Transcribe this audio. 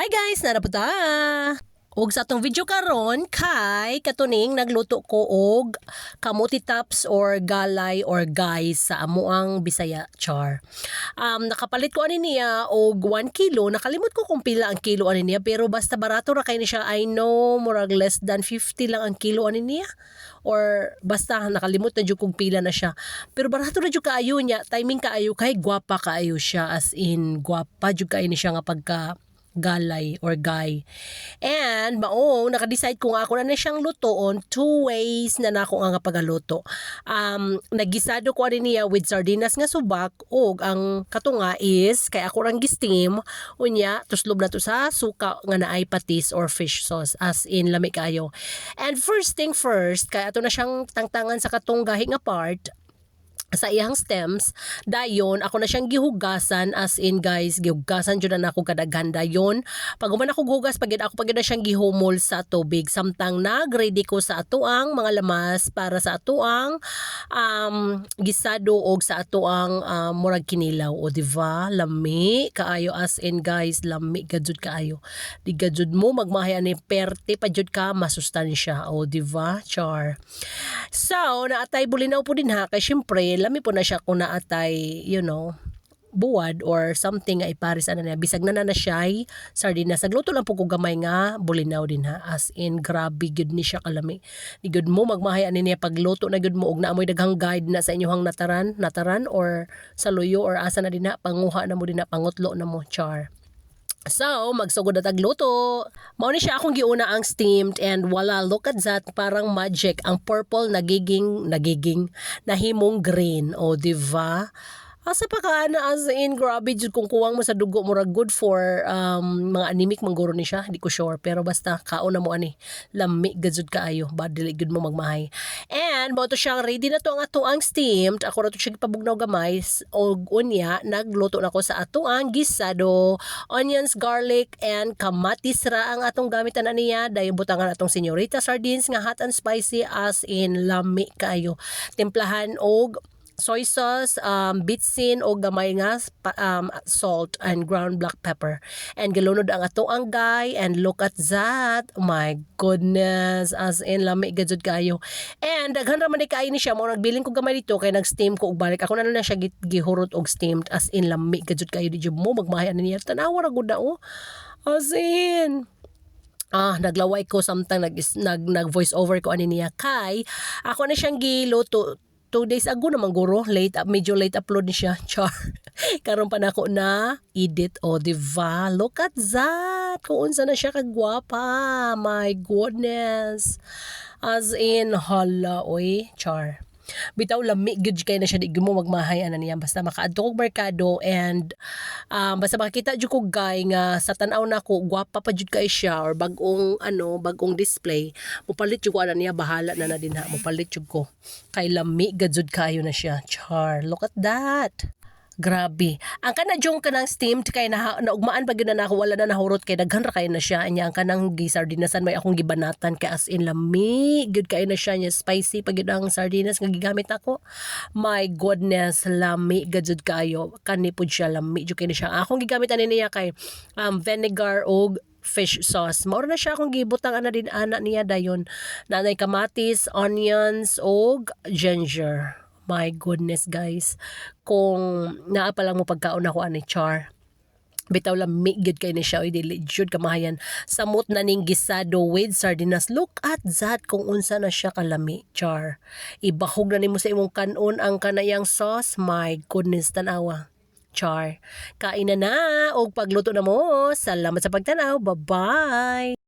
Hi guys, naraputa. Og sa atong video karon kay katuning nagluto ko og kamuti tops or galay or guys sa amuang Bisaya char. Um nakapalit ko ani niya og 1 kilo. Nakalimot ko kung pila ang kilo ani niya pero basta barato ra kay ni siya. I know murag less than 50 lang ang kilo ani niya or basta nakalimot na jud kung pila na siya. Pero barato na jud kaayo niya, timing kaayo kay gwapa kaayo siya as in gwapa jud kaayo ni siya nga pagka galay or guy. And maong naka-decide ko nga ako na na siyang lutoon two ways na nako nga nga pagaluto. Um nagisado ko ani niya with sardinas nga subak og ang katunga is kay ako rang gi-steam unya tuslob na to sa suka nga naay patis or fish sauce as in lami kayo. And first thing first kay ato na siyang tangtangan sa katunggahi nga part sa iyang stems dayon ako na siyang gihugasan as in guys gihugasan jud na ako kadaghan dayon. Pag human ako gugas pag ako pag na siyang gihumol sa tubig. Samtang nag-ready ko sa atuang mga lamas para sa atuang um, gisado og sa atuang um, murag kinilaw. O diva lami kaayo as in guys lami gadzud kaayo. Di gadzud mo magmahay ani perte pa jud ka masustansya. O diva char So, naatay bulinaw po din ha. Kaya syempre, lami po na siya kung naatay, you know, buwad or something nga iparis ano niya bisag na na na siya ay sardinas nagluto lang po ko gamay nga bulinaw din ha as in grabe gud ni siya kalami di gud mo magmahay ani niya pagluto na gud mo og naamoy daghang guide na sa inyong nataran nataran or sa luyo or asa na din ha panguha na mo din na pangutlo na mo char So, magsugod na tagluto. Mao ni siya akong giuna ang steamed and wala, look at that, parang magic. Ang purple nagiging, nagiging, nahimong green. O, di ba? Asa pa ka na as in grabe jud kung kuwang mo sa dugo mo good for um, mga anemic mangguro ni siya di ko sure. Pero basta kaon na mo ani lami gadzud kaayo bad dili gud mo magmahay. And mo to siyang ready na to ang ato ang steamed. Ako ra to siya pabugnaw gamay og unya nagluto na ko sa ato ang gisado onions garlic and kamatis ra ang atong gamitan aniya dayon butangan atong senyorita sardines nga hot and spicy as in lami kaayo. Timplahan og soy sauce, um, bitsin o gamay nga um, salt and ground black pepper. And galunod ang ato ang guy and look at that. Oh my goodness. As in, lami gadzud kayo. And daghan ra man kaay ni siya mo nagbiling ko gamay dito kay nag-steam ko og balik. Ako na lang siya gi- gihurot og steamed as in lami gadzud kayo di mo magmahay ani niya. Tanawa ra gud na oh. As in, Ah, naglaway ko samtang nag, nag, nag voice over ko ani niya kay ako na siyang giluto two days ago naman guro. Late up medyo late upload ni siya. Char. Karon pa na ako na edit. O diva look at that. Kung unsa na siya kagwapa. My goodness. As in hala oy. Char bitaw lami gud kay na siya di gyud mo magmahay ana niya. Basta makaadto kog merkado and um, basta makakita jud ko guy nga sa tan-aw nako gwapa pa jud kay siya or bagong ano bagong display mupalit jud ko ana niya bahala na na din ha mupalit jud ko. Kay lami gadzud kayo na siya. Char look at that Grabe. Ang kana jong kanang steamed kay na naugmaan pag na nako wala na nahurot kay daghan ra kay na siya anya ang kanang gisardinasan may akong gibanatan kay as in lami good kay na siya niya spicy pag ang sardinas nga gigamit ako. My goodness, lami gadzud kayo. Kani pud siya lami jud kay na siya. Akong gigamit ani niya kay um, vinegar og fish sauce. Mauro na siya akong gibutang ana din ana niya dayon. Nanay kamatis, onions og ginger. My goodness guys. Kung naa pa lang mo pagkaon ako ani char. Bitaw lang migid kay ni siya oy dili jud kamahayan. Samot na ning gisado with sardinas. Look at that kung unsa na siya kalami char. Ibahog na nimo sa imong kanon ang kanayang sauce. My goodness tanawa. Char. Kain na na og pagluto na mo. Salamat sa pagtanaw. Bye bye